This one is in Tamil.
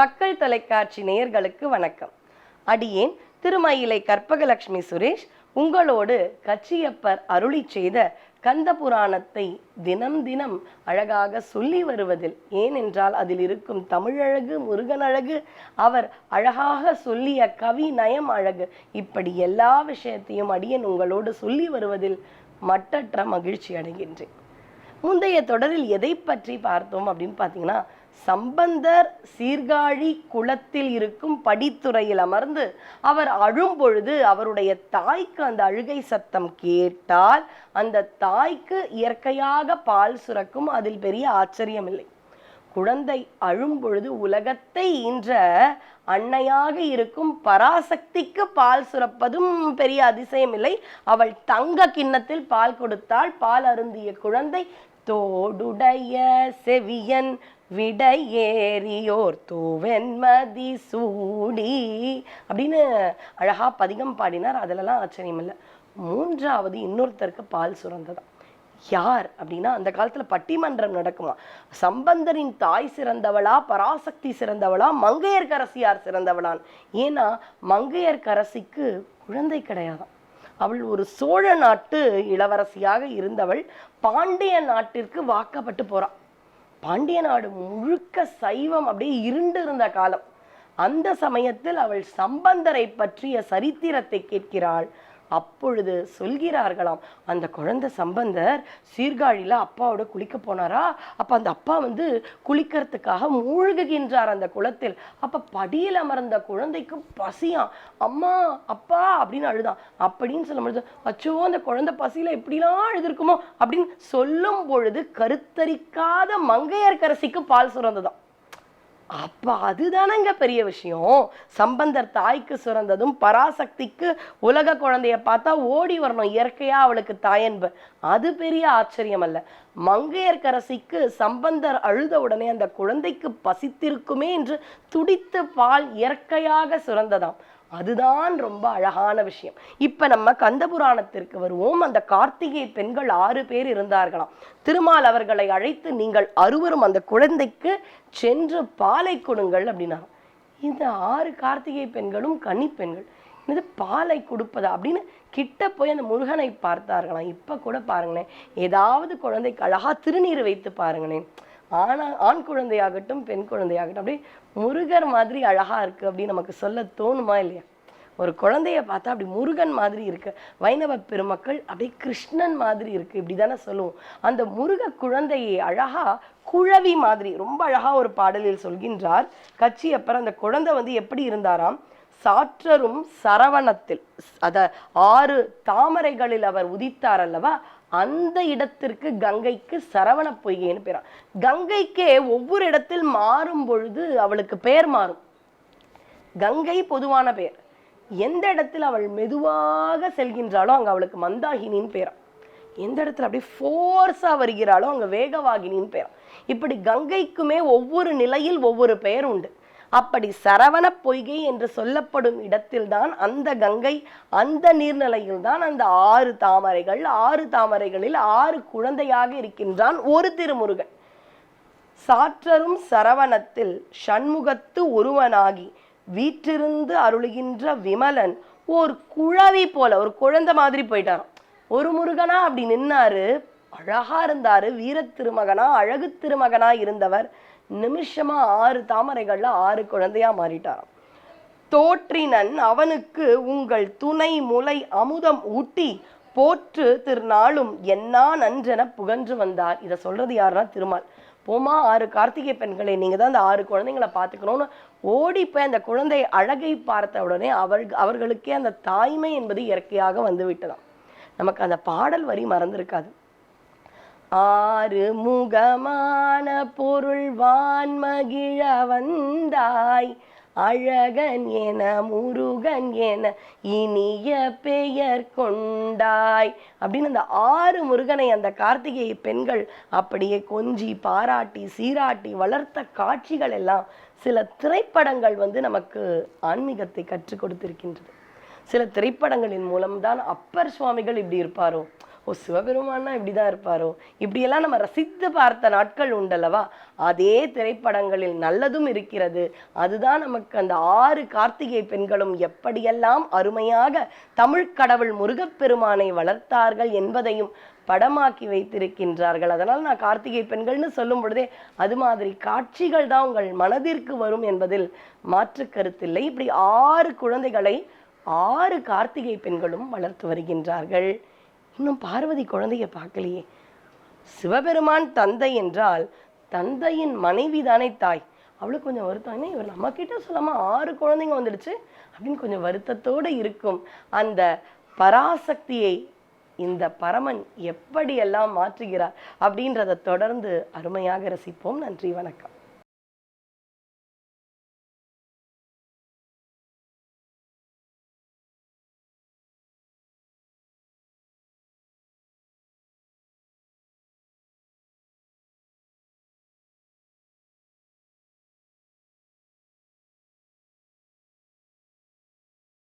மக்கள் தொலைக்காட்சி நேயர்களுக்கு வணக்கம். அடியேன் திருமயிலை கற்பகலட்சுமி சுரேஷ் உங்களோடு கச்சியப்பர் அருளி செய்த கந்த புராணத்தை தினம் தினம் அழகாக சொல்லி வருவதில் ஏனென்றால் அதில் இருக்கும் தமிழழகு முருகனழகு அவர் அழகாக சொல்லிய கவி நயம் அழகு. இப்படி எல்லா விஷயத்தையும் அடியேன் உங்களோடு சொல்லி வருவதில் மட்டற்ற மகிழ்ச்சி அடைகின்றேன். முந்தைய தொடரில் எதை பற்றி பார்த்தோம் அப்படின்னு பார்த்தீங்கன்னா சம்பந்தர் சீர்காழி குளத்தில் இருக்கும் படித்துறையில் அமர்ந்து அவர் அழும் பொழுது அவருடைய தாய்க்கு அந்த அழுகை சத்தம் கேட்டால் அந்த தாய்க்கு இயற்கையாக பால் சுரக்கும் அதில் பெரிய ஆச்சரியம் இல்லை குழந்தை அழும் பொழுது உலகத்தை ஈன்ற அன்னையாக இருக்கும் பராசக்திக்கு பால் சுரப்பதும் பெரிய அதிசயம் இல்லை அவள் தங்க கிண்ணத்தில் பால் கொடுத்தாள். பால் அருந்திய குழந்தை தோடுடைய செவியன் விடையேறியோர் தூவெண்மதி சூடி அப்படின்னு அழகா பதிகம் பாடினார். அதிலெல்லாம் ஆச்சரியம் இல்லை. மூன்றாவது இன்னொருத்தருக்கு பால் சுரந்ததாம் யார் அப்படின்னா அந்த காலத்தில் பட்டிமன்றம் நடக்குமா? சம்பந்தரின் தாய் சிறந்தவளா பராசக்தி சிறந்தவளா மங்கையர்க்கரசியார் சிறந்தவளான்? ஏன்னா மங்கையர்க்கரசிக்கு குழந்தை கிடையாதான் அவள் ஒரு சோழ நாட்டு இளவரசியாக இருந்தவள் பாண்டிய நாட்டிற்கு வாக்கப்பட்டு போகிறாள் பாண்டிய நாடு முழுக்க சைவம் அப்படியே இருண்டு இருந்த காலம். அந்த சமயத்தில் அவள் சம்பந்தரை பற்றிய சரித்திரத்தை கேட்கிறாள். அப்பொழுது சொல்கிறார்களாம் அந்த குழந்தை சம்பந்தர் சீர்காழியில் அப்பாவோட குளிக்க போனாரா? அப்போ அந்த அப்பா வந்து குளிக்கிறதுக்காக மூழ்குகின்றார் அந்த குளத்தில். அப்போ படியில் அமர்ந்த குழந்தைக்கு பசியாம். அம்மா அப்பா அப்படின்னு அழுதான். அப்படின்னு சொல்லும் பொழுது அச்சோ அந்த குழந்தை பசியில் எப்படிலாம் அழுதுருக்குமோ? அப்படின்னு சொல்லும் பொழுது கருத்தரிக்காத மங்கையர்கரசிக்கு பால் சுரந்ததான் அப்போ அதுதானங்க பெரிய விஷயம். சம்பந்தர் தாய்க்கு சுரந்ததும் பராசக்திக்கு உலக குழந்தைய பார்த்தா ஓடி வரணும் இயற்கையா அவளுக்கு தாயன்பு அது பெரிய ஆச்சரியம் அல்ல. மங்கையர்கரசிக்கு சம்பந்தர் அழுத உடனே அந்த குழந்தைக்கு பசித்திருக்குமே என்று துடித்து பால் இயற்கையாக சுரந்ததாம் அதுதான் ரொம்ப அழகான விஷயம். இப்போ நம்ம கந்தபுராணத்திற்கு வருவோம். அந்த கார்த்திகை பெண்கள் ஆறு பேர் இருந்தார்களாம். திருமால் அவர்களை அழைத்து நீங்கள் அறுவரும் அந்த குழந்தைக்கு சென்று பாலை கொடுங்கள் அப்படின்னாங்க. இந்த ஆறு கார்த்திகை பெண்களும் கன்னி பெண்கள். இது பாலை கொடுப்பதா அப்படின்னு கிட்ட போய் அந்த முருகனை பார்த்தார்களாம். இப்போ கூட பாருங்களேன். ஏதாவது குழந்தைக்கு அழகாக திருநீர் வைத்து பாருங்களேன். ஆனா ஆண் குழந்தையாகட்டும் பெண் குழந்தையாகட்டும். அப்படியே முருகர் மாதிரி அழகா இருக்கு அப்படின்னு நமக்கு சொல்ல தோணுமா இல்லையா? ஒரு குழந்தைய பார்த்தா அப்படி முருகன் மாதிரி இருக்கு. வைணவ பெருமக்கள் அப்படியே கிருஷ்ணன் மாதிரி இருக்கு. இப்படி தானே சொல்லுவோம். அந்த முருக குழந்தையை அழகா குழவி மாதிரி ரொம்ப அழகா ஒரு பாடலில் சொல்கின்றார். கட்சி அப்புறம் அந்த குழந்தை வந்து எப்படி இருந்தாராம்? சாற்றரும் சரவணத்தில் அத ஆறு தாமரைகளில் அவர் உதித்தார் அல்லவா? அந்த இடத்திற்கு கங்கைக்கு சரவண பொய்கைன்னு பேரா. கங்கைக்கே ஒவ்வொரு இடத்தில் மாறும் பொழுது அவளுக்கு பெயர் மாறும். கங்கை பொதுவான பெயர். எந்த இடத்தில் அவள் மெதுவாக செல்கின்றாளோ அங்கே அவளுக்கு மந்தாகினின்னு பேரா. எந்த இடத்துல அப்படியே ஃபோர்ஸாக வருகிறாளோ அங்கே வேகவாகினின்னு பேரா. இப்படி கங்கைக்குமே ஒவ்வொரு நிலையில் ஒவ்வொரு பெயர் உண்டு. அப்படி சரவண பொய்கை என்று சொல்லப்படும் இடத்தில்தான் அந்த கங்கை அந்த நீர்நிலையில்தான் அந்த ஆறு தாமரைகள் ஆறு தாமரைகளில் ஆறு குழந்தையாக இருக்கின்றான் ஒரு திருமுருகன். சாற்றரும் சரவணத்தில் சண்முகத்து ஒருவனாகி வீற்றிருந்து அருளுகின்ற விமலன் ஒரு குழவி போல ஒரு குழந்தை மாதிரி போயிட்டாராம். ஒரு முருகனா அப்படி நின்னாரு அழகா இருந்தாரு வீர திருமகனா அழகு திருமகனா இருந்தவர். நிமிஷமா ஆறு தாமரைகள்ல ஆறு குழந்தையா மாறிட்டாராம். தோற்றினன் அவனுக்கு உங்கள் துணை முலை அமுதம் ஊட்டி போற்று திருநாளும் என்னா நன்றென புகன்று வந்தார். இதை சொல்றது யாருன்னா திருமால். போமா ஆறு கார்த்திகை பெண்களை நீங்க தான் அந்த ஆறு குழந்தைங்களை பார்த்துக்கணும்னு ஓடி போய் அந்த குழந்தை அழகை பார்த்த உடனே அவர் அவர்களுக்கே அந்த தாய்மை என்பது இயற்கையாக வந்து விட்டதாம். நமக்கு அந்த பாடல் வரி மறந்திருக்காது. ஆறு முகமான பொருள் வான்மகிழ வந்தாய். அழகன் என முருகன் என இனிய பெயர் கொண்டாய். அப்படின்னு அந்த ஆறு முருகனை அந்த கார்த்திகை பெண்கள் அப்படியே கொஞ்சி பாராட்டி சீராட்டி வளர்த்த காட்சிகள் எல்லாம் சில திரைப்படங்கள் வந்து நமக்கு ஆன்மீகத்தை கற்றுக் கொடுத்திருக்கின்றது. சில திரைப்படங்களின் மூலம்தான் அப்பர் சுவாமிகள் இப்படி இருப்பாரோ? ஓ சிவபெருமான்னா இப்படிதான் இருப்பாரோ? இப்படியெல்லாம் நம்ம ரசித்து பார்த்த நாட்கள் உண்டல்லவா? அதே திரைப்படங்களில் நல்லதும் இருக்கிறது. அதுதான் நமக்கு அந்த ஆறு கார்த்திகை பெண்களும் எப்படியெல்லாம் அருமையாக தமிழ் கடவுள் முருகப்பெருமானை வளர்த்தார்கள் என்பதையும் படமாக்கி வைத்திருக்கின்றார்கள். அதனால் நான் கார்த்திகை பெண்கள்னு சொல்லும் பொழுதே அது மாதிரி காட்சிகள் தான் உங்கள் மனதிற்கு வரும் என்பதில் மாற்று கருத்தில்லை. இப்படி ஆறு குழந்தைகளை ஆறு கார்த்திகை பெண்களும் வளர்த்து வருகின்றார்கள். இன்னும் பார்வதி குழந்தைய பார்க்கலையே. சிவபெருமான் தந்தை என்றால் தந்தையின் மனைவி தானே தாய். அவளுக்கு கொஞ்சம் வருத்தம். இவர் நம்ம கிட்ட சொல்லாம ஆறு குழந்தைங்க வந்துடுச்சு? அப்படின்னு கொஞ்சம் வருத்தத்தோடு இருக்கும். அந்த பராசக்தியை இந்த பரமன் எப்படியெல்லாம் மாற்றுகிறார் அப்படின்றத தொடர்ந்து அருமையாக ரசிப்போம். நன்றி வணக்கம்.